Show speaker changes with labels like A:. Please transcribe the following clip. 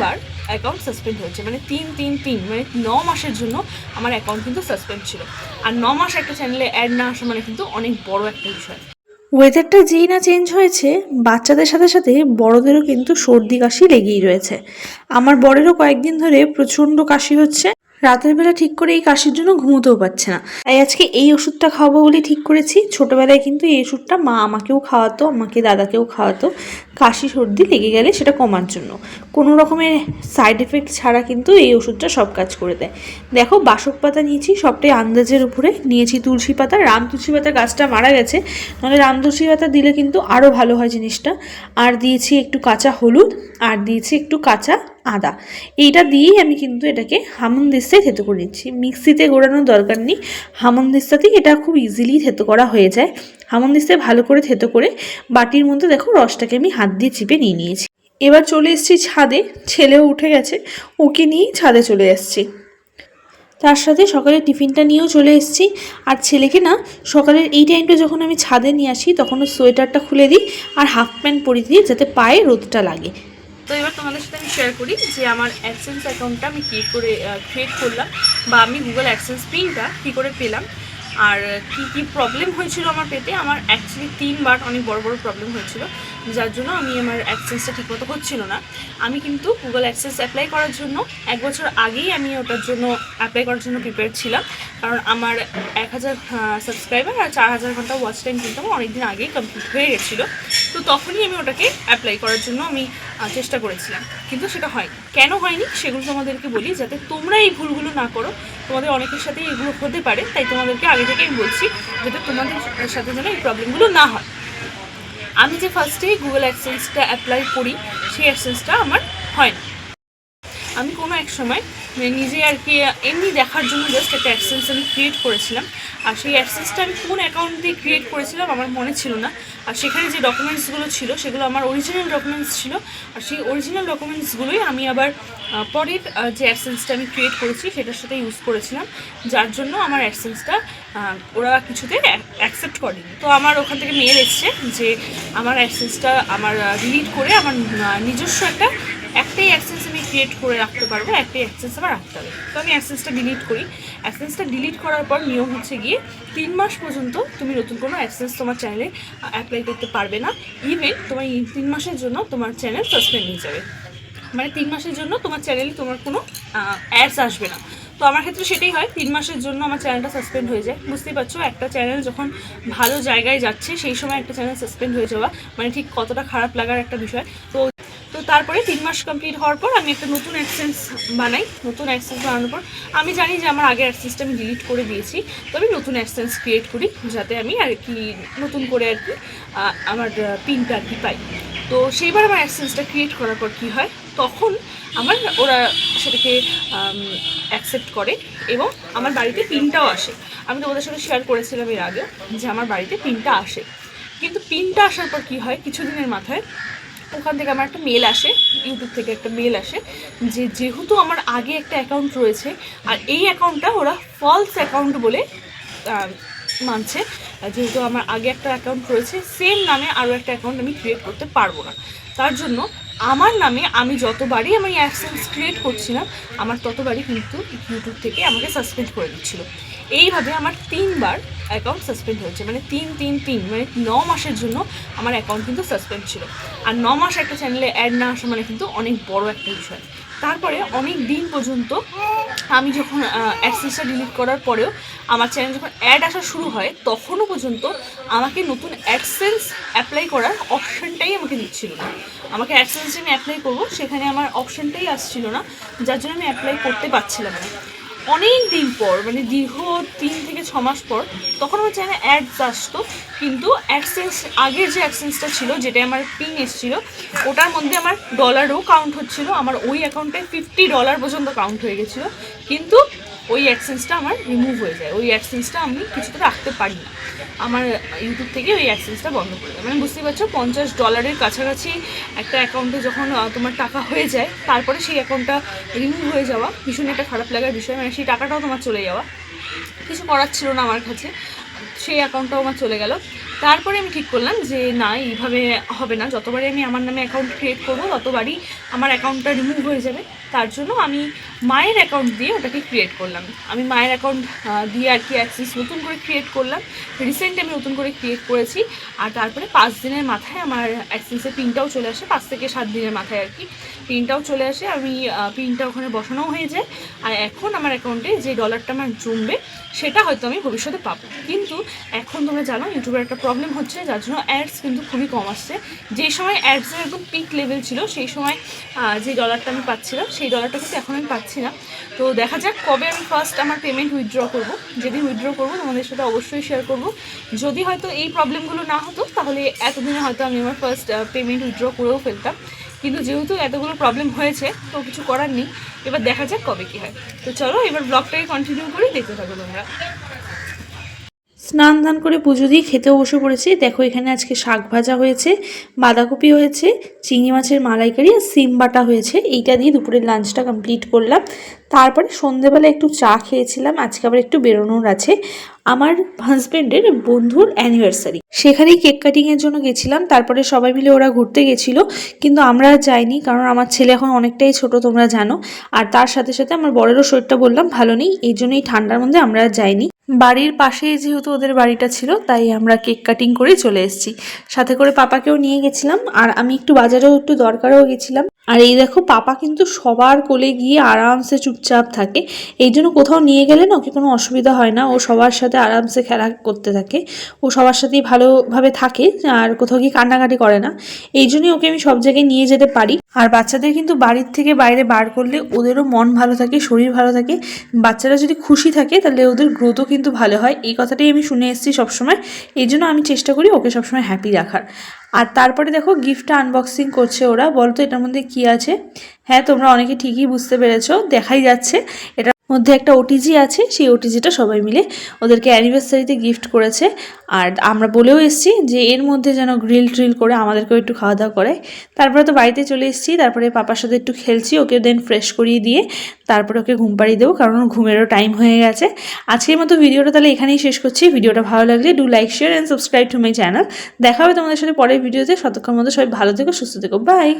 A: তিনবার account suspend হয়েছে। মানে তিন তিন তিন মানে ন মাসের জন্য আমার অ্যাকাউন্ট কিন্তু সাসপেন্ড ছিল। আর ন মাস একটা চ্যানেলে অ্যাড না আসা মানে কিন্তু অনেক বড় একটা বিষয়।
B: ওয়েদারটা যেই না চেঞ্জ হয়েছে, বাচ্চাদের সাথে সাথে বড়দেরও কিন্তু সর্দি কাশি লেগেই রয়েছে। আমার বরেরও কয়েকদিন ধরে প্রচণ্ড কাশি হচ্ছে। রাতের বেলা ঠিক করে এই কাশির জন্য ঘুমোতেও পারছে না। তাই আজকে এই ওষুধটা খাওয়াবো বলে ঠিক করেছি। ছোটবেলায় কিন্তু এই ওষুধটা মা আমাকেও খাওয়াতো, আমাকে দাদাকেও খাওয়াতো। কাশি, সর্দি লেগে গেলে সেটা কমার জন্য। কোনো রকমের সাইড এফেক্ট ছাড়া কিন্তু এই ওষুধটা সব কাজ করে দেয়। দেখো, বাসক পাতা নিয়েছি, সবটাই আন্দাজের উপরে। নিয়েছি তুলসী পাতা। রাম তুলসী পাতা গাছটা মারা গেছে। নাহলে রাম তুলসী পাতা দিলে কিন্তু আরও ভালো হয় জিনিসটা। আর দিয়েছি একটু কাঁচা হলুদ, আর দিয়েছি একটু কাঁচা আদা। এইটা দিয়েই আমি কিন্তু এটাকে হামনদিস্তায় থেতো করে নিচ্ছি। মিক্সিতে গোড়ানোর দরকার নেই। হামনদিস্তাতেই এটা খুব ইজিলি থেতো করা হয়ে যায়। হামনদিস্তায় ভালো করে থেতো করে বাটির মধ্যে দেখো রসটাকে আমি হাত দিয়ে চিপে নিয়ে নিয়েছি। এবার চলে এসেছি ছাদে ছেলেও উঠে গেছে, ওকে নিয়েই ছাদে চলে এসেছি তার সাথে সকালে টিফিনটা নিয়েও চলে এসেছি। আর ছেলেকে না, সকালের এই টাইমটা যখন আমি ছাদে নিয়ে আসি, তখন সোয়েটারটা খুলে দিই আর হাফ প্যান্ট পরিয়ে দিই যাতে পায়ে রোদটা লাগে।
A: তো এবার তোমাদের সাথে আমি শেয়ার করি যে আমার অ্যাডসেন্স অ্যাকাউন্টটা আমি কী করে ক্রিয়েট করলাম বা আমি গুগল অ্যাডসেন্স পিনটা কী করে পেলাম। আর কি কি প্রবলেম হয়েছিল আমার পেতে আমার অ্যাকচুয়ালি তিনবার অনেক বড় বড় প্রবলেম হয়েছিল, যার জন্য আমি আমার অ্যাক্সেসটা ঠিকমতো হচ্ছিল না। আমি কিন্তু গুগল অ্যাক্সেস অ্যাপ্লাই করার জন্য, এক বছর আগেই আমি ওটার জন্য অ্যাপ্লাই করার জন্য প্রিপেয়ার ছিলাম। কারণ আমার এক হাজার সাবস্ক্রাইবার আর চার হাজার ঘণ্টা ওয়াচ টাইম কিন্তু আমার অনেকদিন আগেই কমপ্লিট হয়ে গেছিল। তো তখনই আমি ওটাকে অ্যাপ্লাই করার জন্য আমি চেষ্টা করেছিলাম। কিন্তু সেটা হয়নি। কেন হয়নি সেগুলো তোমাদেরকে বলি, যাতে তোমরা এই ভুলগুলো না করো। তোমাদের অনেকের সাথে এগুলো হতে পারে, তাই তোমাদেরকে আগে থেকে আমি বলছি, যাতে তোমাদের সাথে যেন এই প্রবলেমগুলো না হয়। আমি যে ফার্স্টে গুগল অ্যাক্সেন্সটা অ্যাপ্লাই করি, সেই অ্যাক্সেন্সটা আমার হয় না আমি কোনো এক সময় নিজে আর কি, এমনি দেখার জন্য জাস্ট একটা অ্যাডসেন্স আমি ক্রিয়েট করেছিলাম। আর সেই অ্যাডসেন্সটা আমি কোন অ্যাকাউন্ট দিয়ে ক্রিয়েট করেছিলাম আমার মনে ছিল না। আর সেখানে যে ডকুমেন্টসগুলো ছিল, সেগুলো আমার অরিজিনাল ডকুমেন্টস ছিল। আর সেই অরিজিনাল ডকুমেন্টসগুলোই আমি আবার পরের যে অ্যাডসেন্সটা আমি ক্রিয়েট করেছি, সেটার সাথে ইউজ করেছিলাম। যার জন্য আমার অ্যাডসেন্সটা ওরা কিছুতে অ্যাকসেপ্ট করেনি। তো আমার ওখান থেকে মেল এসছে যে আমার অ্যাডসেন্সটা আমার ডিলিট করে আমার নিজস্ব একটা একটাই আমি ক্রিয়েট করে রাখতে পারব একটাই অ্যাক্সেস আমার রাখতে হবে। তো আমি অ্যাক্সেসটা ডিলিট করি। অ্যাক্সেসটা ডিলিট করার পর নিয়ম হচ্ছে গিয়ে তিন মাস পর্যন্ত তুমি নতুন কোনো অ্যাক্সেস তোমার চ্যানেলে অ্যাপ্লাই করতে পারবে না। ইভেন তোমার তিন মাসের জন্য তোমার চ্যানেল সাসপেন্ড হয়ে যাবে। মানে তিন মাসের জন্য তোমার চ্যানেলে তোমার কোনো অ্যাডস আসবে না। তো আমার ক্ষেত্রে সেটাই হয়, তিন মাসের জন্য আমার চ্যানেলটা সাসপেন্ড হয়ে যায়। বুঝতেই পারছ, একটা চ্যানেল যখন ভালো জায়গায় যাচ্ছে, সেই সময় একটা চ্যানেল সাসপেন্ড হয়ে যাওয়া মানে ঠিক কতটা খারাপ লাগার একটা বিষয়। তো তো তারপরে তিন মাস কমপ্লিট হওয়ার পর আমি একটা নতুন অ্যাক্সেন্স বানাই, নতুন অ্যাক্সেন্স বানানোর পর আমি জানি যে আমার আগের অ্যাক্সেসটা আমি ডিলিট করে দিয়েছি, তো আমি নতুন অ্যাক্সেন্স ক্রিয়েট করি যাতে আমি আর কি নতুন করে আর কি আমার পিনটা আর কি পাই। তো সেইবার আমার অ্যাক্সেন্সটা ক্রিয়েট করার পর কী হয়, তখন আমার ওরা সেটাকে অ্যাকসেপ্ট করে এবং আমার বাড়িতে পিনটাও আসে। আমি তো ওদের সাথে শেয়ার করেছিলাম এর আগে যে আমার বাড়িতে পিনটা আসে। কিন্তু পিনটা আসার পর কী হয়, কিছুদিনের মাথায় ওখান থেকে আমার একটা মেল আসে ইউটিউব থেকে একটা মেল আসে যে যেহেতু আমার আগে একটা অ্যাকাউন্ট রয়েছে আর এই অ্যাকাউন্টটা ওরা ফলস অ্যাকাউন্ট বলে মানছে। যেহেতু আমার আগে একটা অ্যাকাউন্ট রয়েছে সেম নামে আরও একটা অ্যাকাউন্ট আমি ক্রিয়েট করতে পারব না। তার জন্য আমার নামে আমি যতবারই আমি অ্যাক্সেন্স ক্রিয়েট করছিলাম আমার ততবারই কিন্তু ইউটিউব থেকে আমাকে সাসপেন্ড করে দিচ্ছিল। এইভাবে আমার তিনবার অ্যাকাউন্ট সাসপেন্ড হয়েছে। মানে তিন তিন তিন মানে ন মাসের জন্য আমার অ্যাকাউন্ট কিন্তু সাসপেন্ড ছিল। আর ন মাস একটা চ্যানেলে অ্যাড না আসা মানে কিন্তু অনেক বড় একটা বিষয়। তারপরে অনেক দিন পর্যন্ত আমি যখন অ্যাক্সেসটা ডিলিট করার পরেও আমার চ্যানেল যখন অ্যাড আসা শুরু হয়, তখনও পর্যন্ত আমাকে নতুন অ্যাক্সেন্স অ্যাপ্লাই করার অপশানটাই আমাকে দিচ্ছিল না। আমাকে অ্যাক্সেন্স যে আমি অ্যাপ্লাই করব, সেখানে আমার অপশানটাই আসছিল না, যার জন্য আমি অ্যাপ্লাই করতে পারছিলাম না। অনেক দিন পর মানে দীর্ঘ তিন থেকে ছ মাস পর, তখন আমার চ্যানেলে অ্যাডস আসতো, কিন্তু অ্যাডসেন্স আগের যে অ্যাডসেন্সটা ছিল যেটা আমার পিন এসেছিল, ওটার মধ্যে আমার ডলারও কাউন্ট হচ্ছিল, আমার ওই অ্যাকাউন্টে ফিফটি ডলার পর্যন্ত কাউন্ট হয়ে গেছিল, কিন্তু ওই অ্যাক্সেন্সটা আমার রিমুভ হয়ে যায়। ওই অ্যাক্সেন্সটা আমি কিছুতে রাখতে পারি আমার ইউটিউব থেকে ওই অ্যাক্সেন্সটা বন্ধ করে দেয়। মানে বুঝতেই পারছ, পঞ্চাশ ডলারের কাছাকাছি একটা অ্যাকাউন্টে যখন তোমার টাকা হয়ে যায়, তারপরে সেই অ্যাকাউন্টটা রিমুভ হয়ে যাওয়া ভীষণ একটা খারাপ লাগার বিষয়। মানে সেই টাকাটাও তোমার চলে যাওয়া। কিছু করার ছিল না আমার কাছে। সেই অ্যাকাউন্টটাও আমার চলে গেল। তারপরে আমি ঠিক করলাম যে, না, এইভাবে হবে না। যতবারই আমি আমার নামে অ্যাকাউন্ট ক্রিয়েট করব, ততবারই আমার অ্যাকাউন্টটা রিমুভ হয়ে যাবে। তার জন্য আমি মায়ের অ্যাকাউন্ট দিয়ে ওটাকে ক্রিয়েট করলাম। আমি মায়ের অ্যাকাউন্ট দিয়ে আর কি অ্যাক্সেস নতুন করে ক্রিয়েট করলাম। রিসেন্ট আমি নতুন করে ক্রিয়েট করেছি। আর তারপরে পাঁচ দিনের মাথায় আমার অ্যাক্সেসের পিনটাও চলে আসে, পাঁচ থেকে সাত দিনের মাথায় আর কি। পিনটাও চলে আসে। আমি পিনটা ওখানে বসানোও হয়ে যায়। আর এখন আমার অ্যাকাউন্টে যে ডলারটা আমার জমবে, সেটা হয়তো আমি ভবিষ্যতে পাবো। কিন্তু এখন তোমরা জানো ইউটিউবের একটা প্রবলেম হচ্ছে, যার জন্য অ্যাডস কিন্তু খুবই কম আসছে। যে সময় অ্যাডসের একদম পিক লেভেল ছিল, সেই সময় যে ডলারটা আমি পাচ্ছিলাম, সেই ডলারটা কিন্তু এখন আমি পাচ্ছি না। তো দেখা যাক কবে আমি ফার্স্ট আমার পেমেন্ট উইথড্র করব। যেদিন উইথড্র করব, তোমাদের সাথে অবশ্যই শেয়ার করব। যদি হয়তো এই প্রবলেমগুলো না হতো, তাহলে এতদিনে হয়তো আমি আমার ফার্স্ট পেমেন্ট উইথড্র করেও ফেলতাম। কিন্তু যেহেতু এতগুলো প্রবলেম হয়েছে, তো কিছু করার নেই। এবার দেখা যাক কবে কি হয়। তো চলো, এবার ব্লগটাকে কন্টিনিউ করে, দেখতে থাকো তোমরা।
B: স্নান দান করে পুজো দিয়ে খেতেও বসে পড়েছি। দেখো, এখানে আজকে শাক ভাজা হয়েছে, বাঁধাকপি হয়েছে, চিংড়ি মাছের মালাইকারি আর সিম বাটা হয়েছে। এইটা দিয়ে দুপুরের লাঞ্চটা কমপ্লিট করলাম। তারপরে সন্ধেবেলা একটু চা খেয়েছিলাম, আজকে আবার একটু বেরোনোর আছে। আমার হাজব্যান্ডের বন্ধুর অ্যানিভার্সারি সেখানেই কেক কাটিংয়ের জন্য গেছিলাম, তারপরে সবাই মিলে ওরা ঘুরতে গেছিল, কিন্তু আমরা যাইনি, কারণ আমার ছেলে এখন অনেকটাই ছোট, তোমরা জানো। আর তার সাথে সাথে আমার বড়েরও শরীরটা বললাম, ভালো নেই, এই জন্য এই ঠান্ডার মধ্যে আমরা যাইনি। বাড়ির পাশেই যেহেতু ওদের বাড়িটা ছিল, তাই আমরা কেক কাটিং করে চলে এসেছি। সাথে করে পাপাকেও নিয়ে গেছিলাম, আর আমি একটু বাজারেও একটু দরকারও গেছিলাম। আর এই দেখো পাপা কিন্তু সবার কোলে গিয়ে আরামসে চুপচাপ থাকে। এই জন্য কোথাও নিয়ে গেলে না ওকে কোনো অসুবিধা হয় না। ও সবার সাথে আরামসে খেলা করতে থাকে। ও সবার সাথেই ভালোভাবে থাকে, আর কোথাও গিয়ে কান্নাকাটি করে না। এই জন্যই ওকে আমি সব জায়গায় নিয়ে যেতে পারি। আর বাচ্চাদের কিন্তু বাড়ির থেকে বাইরে বার করলে ওদেরও মন ভালো থাকে, শরীর ভালো থাকে। বাচ্চারা যদি খুশি থাকে তাহলে ওদের গ্রোথও কিন্তু ভালো হয়। এই কথাটাই আমি শুনে এসেছি সবসময়। এই জন্য আমি চেষ্টা করি ওকে সবসময় হ্যাপি রাখার। আর তারপরে দেখো গিফটটা আনবক্সিং করছে ওরা। বলতো এটার মধ্যে কি আছে? হ্যাঁ তোমরা অনেকে ঠিকই বুঝতে পেরেছ, দেখাই যাচ্ছে। এটার মধ্যে একটা ওটিজি আছে, সেই ওটিজিটা সবাই মিলে ওদেরকে অ্যানিভার্সারিতে গিফট করেছে। আর আমরা বলেও এসেছি যে এর মধ্যে যেন গ্রিল ট্রিল করে আমাদেরকেও একটু খাওয়া দাওয়া করে। তারপরে তো বাড়িতে চলে এসেছি, তারপরে পাপার সাথে একটু খেলছি, ওকে দেন ফ্রেশ করিয়ে দিয়ে তারপরে ওকে ঘুম পাড়িয়ে দেবো, কারণ ঘুমেরও টাইম হয়ে গেছে। আজকের মতো ভিডিওটা তাহলে এখানেই শেষ করছি। ভিডিওটা ভালো লাগলে do like share and subscribe to my channel দেখা হবে তোমাদের সাথে পরের ভিডিওতে। ততক্ষণ মতো সবাই ভালো থেকো, সুস্থ থেকো। বাই